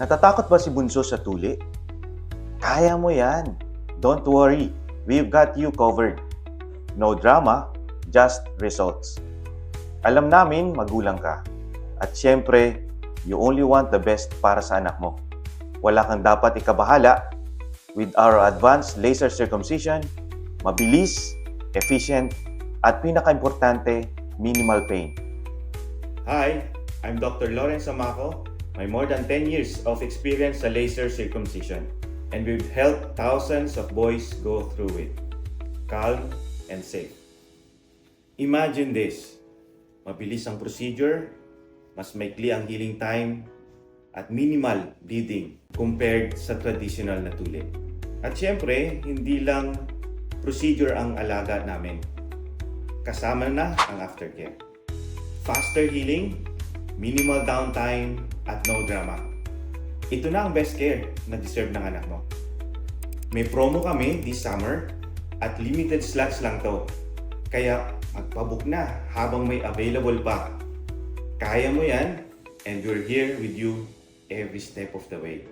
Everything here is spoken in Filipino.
Natatakot ba si Bunso sa tuli? Kaya mo yan. Don't worry. We've got you covered. No drama, just results. Alam namin magulang ka. At syempre, you only want the best para sa anak mo. Wala kang dapat ikabahala. With our advanced laser circumcision, mabilis, efficient, at pinaka-importante, minimal pain. Hi, I'm Dr. Lawrence Amaco. May more than 10 years of experience sa laser circumcision and we've helped thousands of boys go through it. Calm and safe. Imagine this. Mabilis ang procedure, mas maikli ang healing time, at minimal bleeding compared sa traditional na tuli. At syempre, hindi lang procedure ang alaga namin. Kasama na ang aftercare. Faster healing, minimal downtime, at no drama. Ito na ang best care na deserve ng anak mo. May promo kami this summer at limited slots lang to. Kaya magpabook na habang may available pa. Kaya mo yan and we're here with you every step of the way.